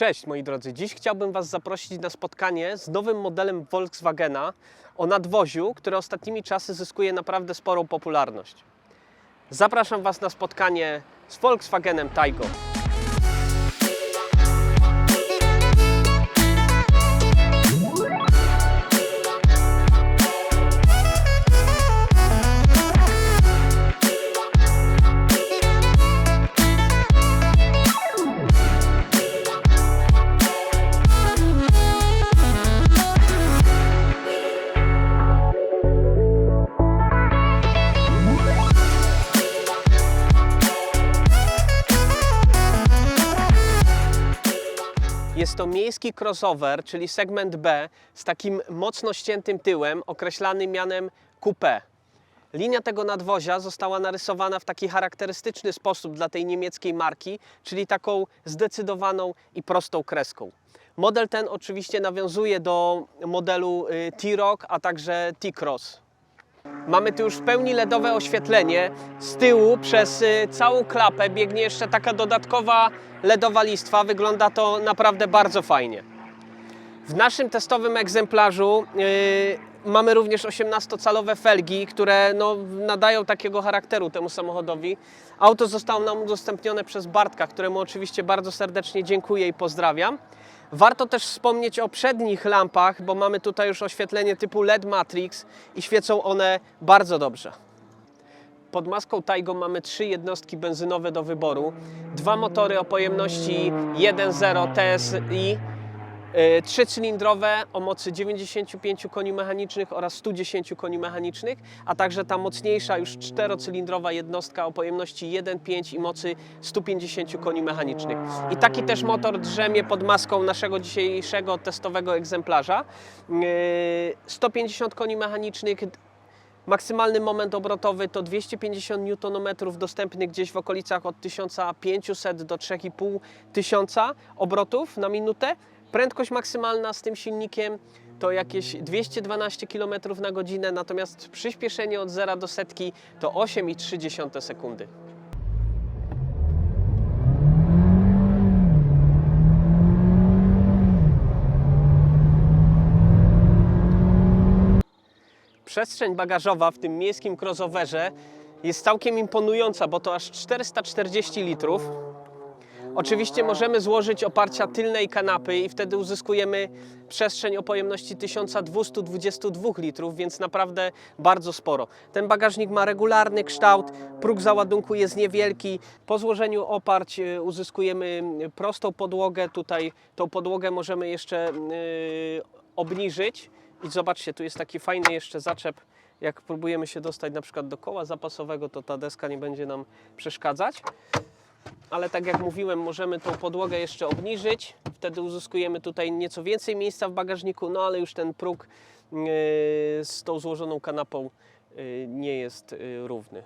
Cześć moi drodzy, dziś chciałbym Was zaprosić na spotkanie z nowym modelem Volkswagena o nadwoziu, który ostatnimi czasy zyskuje naprawdę sporą popularność. Zapraszam Was na spotkanie z Volkswagenem Taigo. To miejski crossover, czyli segment B z takim mocno ściętym tyłem, określany mianem coupé. Linia tego nadwozia została narysowana w taki charakterystyczny sposób dla tej niemieckiej marki, czyli taką zdecydowaną i prostą kreską. Model ten oczywiście nawiązuje do modelu y, T-Roc, a także T-Cross. Mamy tu już w pełni LEDowe oświetlenie. Z tyłu przez y, całą klapę biegnie jeszcze taka dodatkowa LEDowa listwa. Wygląda to naprawdę bardzo fajnie. W naszym testowym egzemplarzu y, mamy również 18-calowe felgi, które no, nadają takiego charakteru temu samochodowi. Auto zostało nam udostępnione przez Bartka, któremu oczywiście bardzo serdecznie dziękuję i pozdrawiam. Warto też wspomnieć o przednich lampach, bo mamy tutaj już oświetlenie typu LED Matrix i świecą one bardzo dobrze. Pod maską Taigo mamy trzy jednostki benzynowe do wyboru. Dwa motory o pojemności 1.0 TSI, trzycylindrowe o mocy 95 koni mechanicznych oraz 110 koni mechanicznych, a także ta mocniejsza już czterocylindrowa jednostka o pojemności 1.5 i mocy 150 koni mechanicznych. I taki też motor drzemie pod maską naszego dzisiejszego testowego egzemplarza. Y, 150 koni mechanicznych, Maksymalny moment obrotowy to 250 Nm, dostępny gdzieś w okolicach od 1500 do 3500 obrotów na minutę. Prędkość maksymalna z tym silnikiem to jakieś 212 km na godzinę, natomiast przyspieszenie od 0 do setki to 8,3 sekundy. Przestrzeń bagażowa w tym miejskim crossoverze jest całkiem imponująca, bo to aż 440 litrów. Oczywiście możemy złożyć oparcia tylnej kanapy i wtedy uzyskujemy przestrzeń o pojemności 1222 litrów, więc naprawdę bardzo sporo. Ten bagażnik ma regularny kształt, próg załadunku jest niewielki. Po złożeniu oparć y, uzyskujemy prostą podłogę. Tutaj tą podłogę możemy jeszcze y, obniżyć. I zobaczcie, tu jest taki fajny jeszcze zaczep. Jak próbujemy się dostać na przykład do koła zapasowego, to ta deska nie będzie nam przeszkadzać ale tak jak mówiłem, możemy tą podłogę jeszcze obniżyć. Wtedy uzyskujemy tutaj nieco więcej miejsca w bagażniku, no ale już ten próg yy, z tą złożoną kanapą yy, nie jest yy, równy.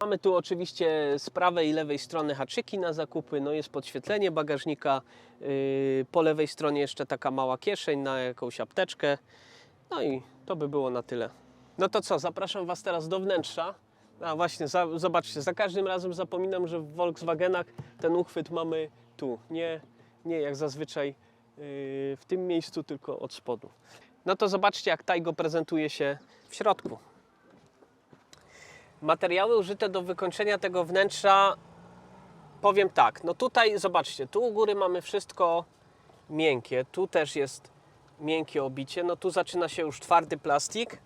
Mamy tu oczywiście z prawej i lewej strony haczyki na zakupy, no jest podświetlenie bagażnika, po lewej stronie jeszcze taka mała kieszeń na jakąś apteczkę. No i to by było na tyle. No to co, zapraszam Was teraz do wnętrza. A właśnie, za, zobaczcie, za każdym razem zapominam, że w Volkswagenach ten uchwyt mamy tu, nie, nie jak zazwyczaj yy, w tym miejscu, tylko od spodu. No to zobaczcie, jak Taigo prezentuje się w środku. Materiały użyte do wykończenia tego wnętrza, powiem tak, no tutaj zobaczcie, tu u góry mamy wszystko miękkie, tu też jest miękkie obicie, no tu zaczyna się już twardy plastik,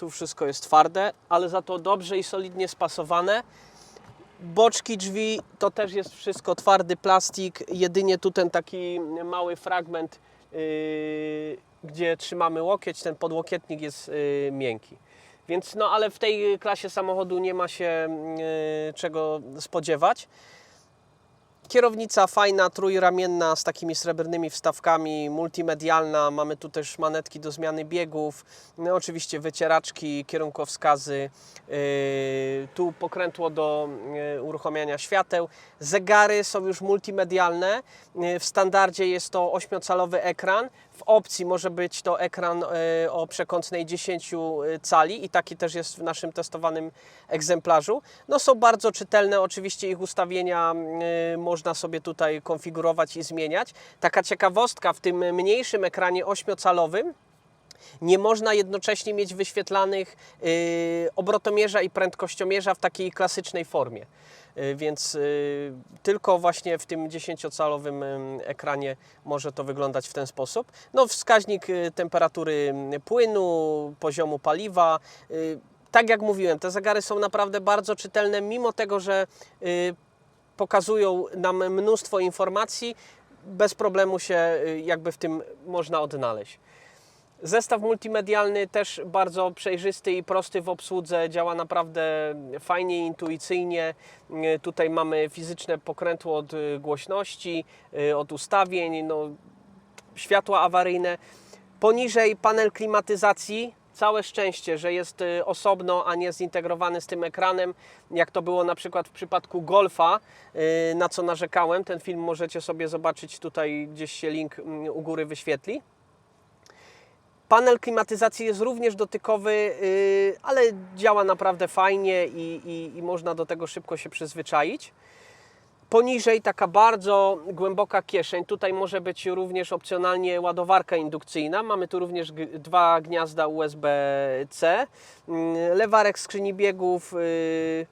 tu wszystko jest twarde, ale za to dobrze i solidnie spasowane. Boczki drzwi to też jest wszystko twardy plastik, jedynie tu ten taki mały fragment, yy, gdzie trzymamy łokieć, ten podłokietnik jest yy, miękki. Więc no, ale w tej klasie samochodu nie ma się yy, czego spodziewać. Kierownica fajna, trójramienna z takimi srebrnymi wstawkami, multimedialna. Mamy tu też manetki do zmiany biegów, no oczywiście wycieraczki, kierunkowskazy, yy, tu pokrętło do yy, uruchamiania świateł. Zegary są już multimedialne. Yy, w standardzie jest to 8-calowy ekran. W opcji może być to ekran e, o przekątnej 10 cali i taki też jest w naszym testowanym egzemplarzu. No są bardzo czytelne, oczywiście ich ustawienia e, można sobie tutaj konfigurować i zmieniać. Taka ciekawostka w tym mniejszym ekranie 8-calowym nie można jednocześnie mieć wyświetlanych y, obrotomierza i prędkościomierza w takiej klasycznej formie. Y, Więc y, tylko właśnie w tym 10-calowym ym, ekranie może to wyglądać w ten sposób. No, wskaźnik y, temperatury y, płynu, poziomu paliwa. y, Tak jak mówiłem, te zegary są naprawdę bardzo czytelne, mimo tego, że y, pokazują nam mnóstwo informacji, bez problemu się y, jakby w tym można odnaleźć. Zestaw multimedialny też bardzo przejrzysty i prosty w obsłudze, działa naprawdę fajnie, intuicyjnie. Tutaj mamy fizyczne pokrętło od y, głośności, y, od ustawień, no, światła awaryjne. Poniżej panel klimatyzacji. Całe szczęście, że jest y, osobno, a nie zintegrowany z tym ekranem, jak to było na przykład w przypadku Golfa, na co narzekałem. Ten film możecie sobie zobaczyć tutaj, gdzieś się link mm, u góry wyświetli. Panel klimatyzacji jest również dotykowy, yy, ale działa naprawdę fajnie i, i, i można do tego szybko się przyzwyczaić. Poniżej taka bardzo głęboka kieszeń. Tutaj może być również opcjonalnie ładowarka indukcyjna. Mamy tu również dwa gniazda USB-C, yy, lewarek skrzyni biegów. Yy,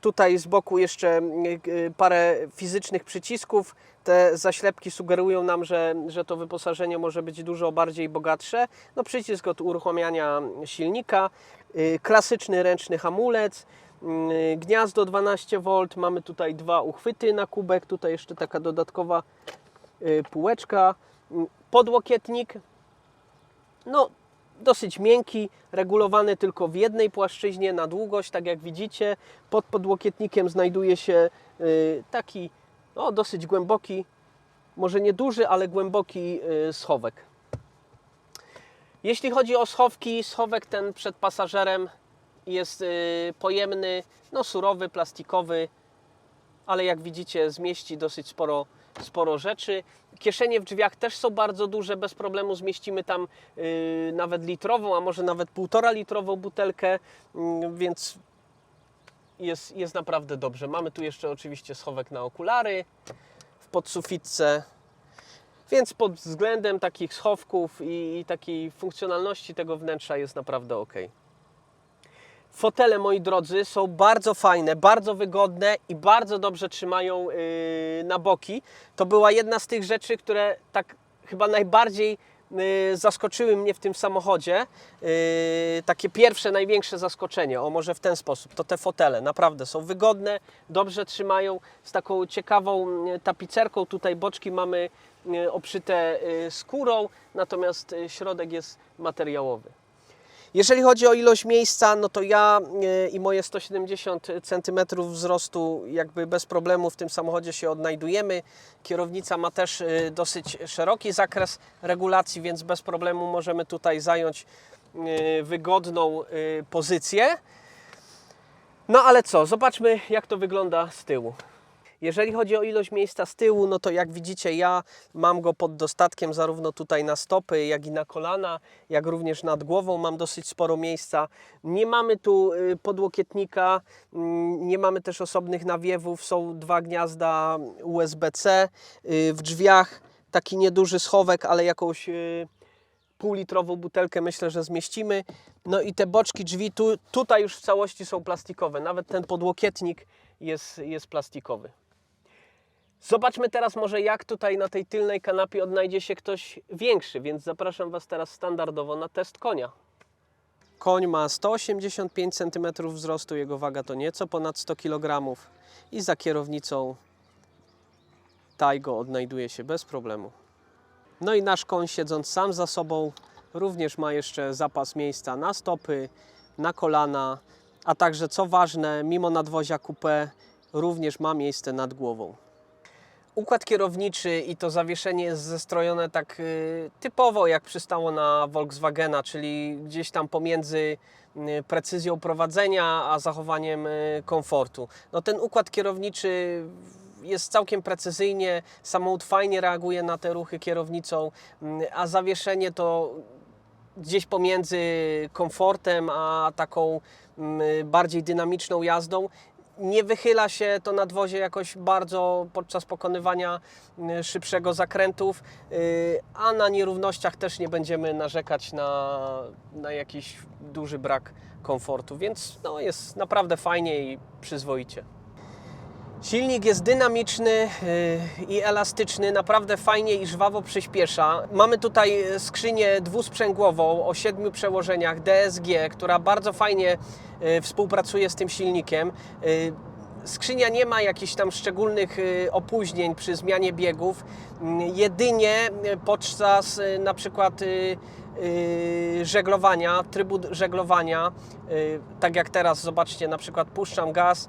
Tutaj z boku jeszcze y, y, parę fizycznych przycisków. Te zaślepki sugerują nam, że, że to wyposażenie może być dużo bardziej bogatsze. No, przycisk od uruchamiania silnika, y, klasyczny ręczny hamulec, y, gniazdo 12V, mamy tutaj dwa uchwyty na kubek, tutaj jeszcze taka dodatkowa y, półeczka, y, podłokietnik, no, dosyć miękki, regulowany tylko w jednej płaszczyźnie na długość, tak jak widzicie. Pod podłokietnikiem znajduje się taki no, dosyć głęboki, może nie duży, ale głęboki y, schowek. Jeśli chodzi o schowki, schowek ten przed pasażerem jest y, pojemny, no surowy, plastikowy, ale jak widzicie zmieści dosyć sporo, sporo rzeczy. Kieszenie w drzwiach też są bardzo duże, bez problemu zmieścimy tam y, nawet litrową, a może nawet półtora litrową butelkę, mm, więc jest, jest naprawdę dobrze. Mamy tu jeszcze oczywiście schowek na okulary w podsufitce, więc pod względem takich schowków i, i takiej funkcjonalności tego wnętrza jest naprawdę ok. Fotele, moi drodzy, są bardzo fajne, bardzo wygodne i bardzo dobrze trzymają yy, na boki. To była jedna z tych rzeczy, które tak chyba najbardziej zaskoczyły mnie w tym samochodzie. Yy, takie pierwsze, największe zaskoczenie, o może w ten sposób, to te fotele. Naprawdę są wygodne, dobrze trzymają, z taką ciekawą yy, tapicerką. Tutaj boczki mamy obszyte skórą, natomiast środek jest materiałowy. Jeżeli chodzi o ilość miejsca, no to ja e, i moje 170 cm wzrostu jakby bez problemu w tym samochodzie się odnajdujemy. Kierownica ma też e, dosyć szeroki zakres regulacji, więc bez problemu możemy tutaj zająć e, wygodną pozycję. No ale co, zobaczmy jak to wygląda z tyłu. Jeżeli chodzi o ilość miejsca z tyłu, no to jak widzicie, ja mam go pod dostatkiem zarówno tutaj na stopy, jak i na kolana, jak również nad głową mam dosyć sporo miejsca. Nie mamy tu y, podłokietnika, mm, nie mamy też osobnych nawiewów, są dwa gniazda USB-C y, w drzwiach, taki nieduży schowek, ale jakąś y, półlitrową butelkę myślę, że zmieścimy. No i te boczki drzwi tu, tutaj już w całości są plastikowe, nawet ten podłokietnik jest, jest plastikowy. Zobaczmy teraz może jak tutaj na tej tylnej kanapie odnajdzie się ktoś większy, więc zapraszam Was teraz standardowo na test konia. Koń ma 185 cm wzrostu, jego waga to nieco ponad 100 kg i za kierownicą Taigo odnajduje się bez problemu. No i nasz koń siedząc sam za sobą również ma jeszcze zapas miejsca na stopy, na kolana, a także co ważne, mimo nadwozia coupé również ma miejsce nad głową. Układ kierowniczy i to zawieszenie jest zestrojone tak y, typowo jak przystało na Volkswagena, czyli gdzieś tam pomiędzy y, precyzją prowadzenia a zachowaniem y, komfortu. No ten układ kierowniczy jest całkiem precyzyjnie, samochód fajnie reaguje na te ruchy kierownicą, mm, a zawieszenie to gdzieś pomiędzy komfortem a taką mm, bardziej dynamiczną jazdą. Nie wychyla się to nadwozie jakoś bardzo podczas pokonywania mm, szybszego zakrętów, y, a na nierównościach też nie będziemy narzekać na, na jakiś duży brak komfortu, więc no, jest naprawdę fajnie i przyzwoicie. Silnik jest dynamiczny yy, i elastyczny, naprawdę fajnie i żwawo przyspiesza. Mamy tutaj skrzynię dwusprzęgłową o siedmiu przełożeniach DSG, która bardzo fajnie yy, współpracuje z tym silnikiem. Skrzynia nie ma jakichś tam szczególnych y, opóźnień przy zmianie biegów. Jedynie y, podczas y, na przykład y, y, żeglowania, trybu żeglowania, y, tak jak teraz, zobaczcie, na przykład puszczam gaz,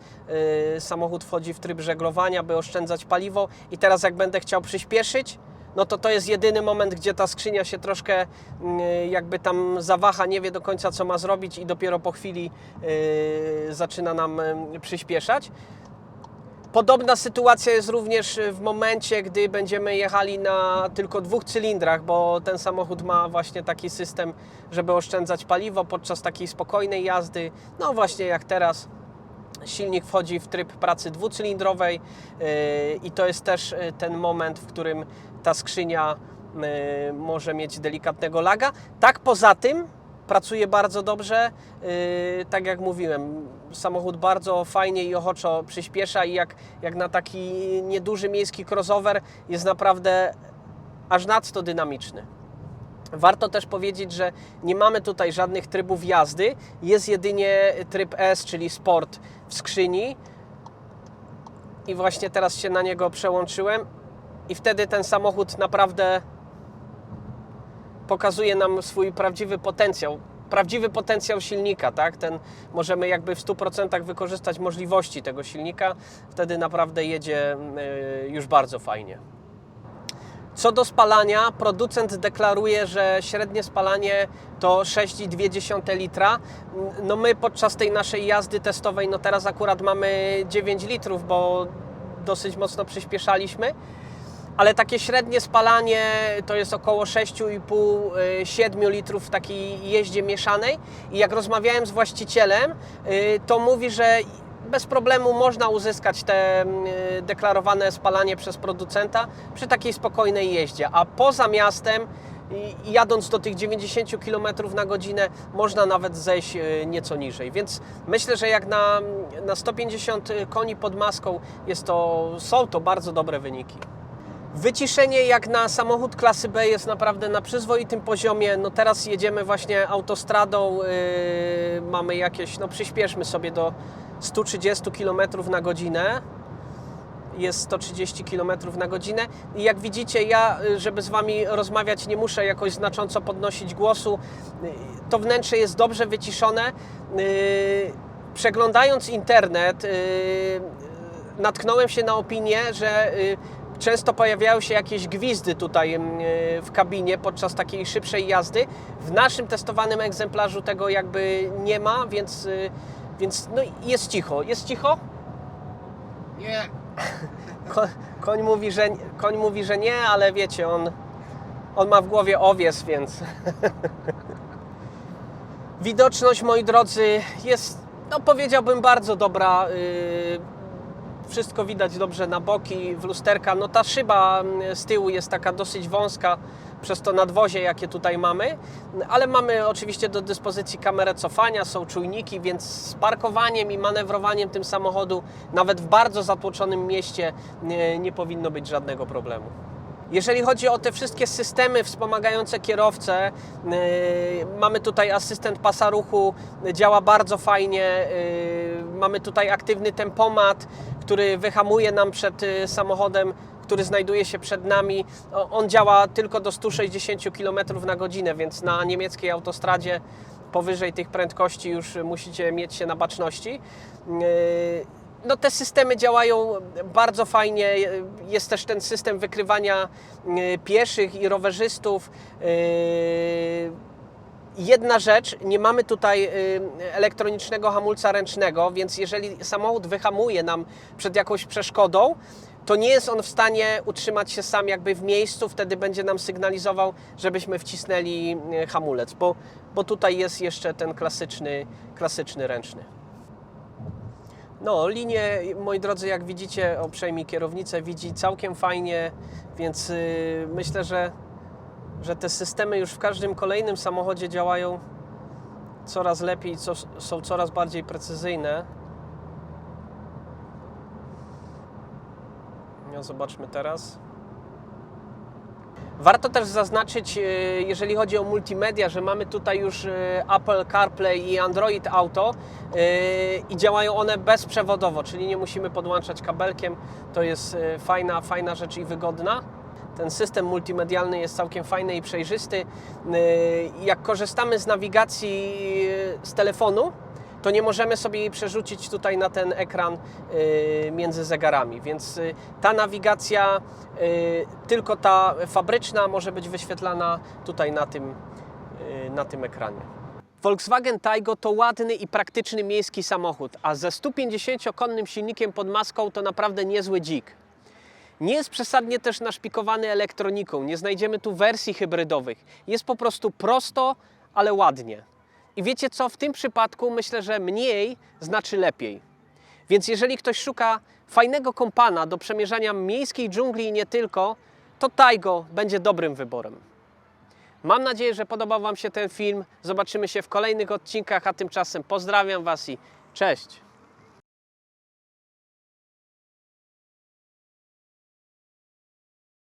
y, samochód wchodzi w tryb żeglowania, by oszczędzać paliwo i teraz jak będę chciał przyspieszyć, no to to jest jedyny moment, gdzie ta skrzynia się troszkę jakby tam zawaha, nie wie do końca co ma zrobić i dopiero po chwili y, zaczyna nam y, przyspieszać. Podobna sytuacja jest również w momencie, gdy będziemy jechali na tylko dwóch cylindrach, bo ten samochód ma właśnie taki system, żeby oszczędzać paliwo podczas takiej spokojnej jazdy. No właśnie jak teraz silnik wchodzi w tryb pracy dwucylindrowej yy, i to jest też yy, ten moment, w którym ta skrzynia może mieć delikatnego laga. Tak poza tym pracuje bardzo dobrze. Yy, tak jak mówiłem, samochód bardzo fajnie i ochoczo przyspiesza i jak, jak na taki nieduży miejski crossover jest naprawdę aż nadto dynamiczny. Warto też powiedzieć, że nie mamy tutaj żadnych trybów jazdy. Jest jedynie tryb S, czyli sport w skrzyni. I właśnie teraz się na niego przełączyłem. I wtedy ten samochód naprawdę pokazuje nam swój prawdziwy potencjał. Prawdziwy potencjał silnika, tak? Ten możemy jakby w 100% wykorzystać możliwości tego silnika. Wtedy naprawdę jedzie y, już bardzo fajnie. Co do spalania, producent deklaruje, że średnie spalanie to 6,2 litra. No my podczas tej naszej jazdy testowej, no teraz akurat mamy 9 litrów, bo dosyć mocno przyspieszaliśmy. Ale takie średnie spalanie to jest około 6,5-7 litrów w takiej jeździe mieszanej. I jak rozmawiałem z właścicielem, y, to mówi, że bez problemu można uzyskać te mm, deklarowane spalanie przez producenta przy takiej spokojnej jeździe. A poza miastem, jadąc do tych 90 km na godzinę, można nawet zejść y, nieco niżej. Więc myślę, że jak na, na 150 koni pod maską jest to, są to bardzo dobre wyniki. Wyciszenie jak na samochód klasy B jest naprawdę na przyzwoitym poziomie. No teraz jedziemy właśnie autostradą, yy, mamy jakieś, no przyspieszmy sobie do 130 km na godzinę. Jest 130 km na godzinę i jak widzicie, ja, y, żeby z Wami rozmawiać, nie muszę jakoś znacząco podnosić głosu. To wnętrze jest dobrze wyciszone. Yy, Przeglądając internet, yy, natknąłem się na opinię, że y, często pojawiają się jakieś gwizdy tutaj y, w kabinie podczas takiej szybszej jazdy. W naszym testowanym egzemplarzu tego jakby nie ma, więc, y, więc no jest cicho. Jest cicho? Nie, Ko, koń, mówi, że, koń mówi, że nie, ale wiecie, on, on ma w głowie owies, więc. Widoczność, moi drodzy, jest, no powiedziałbym, bardzo dobra. Yy, wszystko widać dobrze na boki, w lusterka. No ta szyba mm, z tyłu jest taka dosyć wąska przez to nadwozie, jakie tutaj mamy, ale mamy oczywiście do dyspozycji kamerę cofania, są czujniki, więc z parkowaniem i manewrowaniem tym samochodu nawet w bardzo zatłoczonym mieście nie, nie powinno być żadnego problemu. Jeżeli chodzi o te wszystkie systemy wspomagające kierowcę, yy, mamy tutaj asystent pasa ruchu, działa bardzo fajnie. Yy, mamy tutaj aktywny tempomat, który wyhamuje nam przed y, samochodem, który znajduje się przed nami. On działa tylko do 160 km na godzinę, więc na niemieckiej autostradzie powyżej tych prędkości już musicie mieć się na baczności. Yy, no te systemy działają bardzo fajnie. Jest też ten system wykrywania y, pieszych i rowerzystów. Y, Jedna rzecz, nie mamy tutaj y, elektronicznego hamulca ręcznego, więc jeżeli samochód wyhamuje nam przed jakąś przeszkodą, to nie jest on w stanie utrzymać się sam jakby w miejscu, wtedy będzie nam sygnalizował, żebyśmy wcisnęli e, hamulec, bo, bo tutaj jest jeszcze ten klasyczny, klasyczny ręczny. No, linię, moi drodzy, jak widzicie, uprzejmie kierownicę widzi całkiem fajnie, więc yy, myślę, że, że te systemy już w każdym kolejnym samochodzie działają coraz lepiej, co, są coraz bardziej precyzyjne. No, zobaczmy teraz. Warto też zaznaczyć, e, jeżeli chodzi o multimedia, że mamy tutaj już e, Apple CarPlay i Android Auto e, i działają one bezprzewodowo, czyli nie musimy podłączać kabelkiem. To jest fajna, fajna rzecz i wygodna. Ten system multimedialny jest całkiem fajny i przejrzysty. E, Jak korzystamy z nawigacji e, z telefonu, to nie możemy sobie jej przerzucić tutaj na ten ekran y, między zegarami, więc y, ta nawigacja, y, tylko ta fabryczna może być wyświetlana tutaj na tym, y, na tym ekranie. Volkswagen Taigo to ładny i praktyczny miejski samochód, a ze 150-konnym silnikiem pod maską to naprawdę niezły dzik. Nie jest przesadnie też naszpikowany elektroniką, nie znajdziemy tu wersji hybrydowych. Jest po prostu prosto, ale ładnie. I wiecie co, w tym przypadku myślę, że mniej znaczy lepiej. Więc jeżeli ktoś szuka fajnego kompana do przemierzania miejskiej dżungli i nie tylko, to Taigo będzie dobrym wyborem. Mam nadzieję, że podobał Wam się ten film. Zobaczymy się w kolejnych odcinkach, a tymczasem pozdrawiam Was i cześć!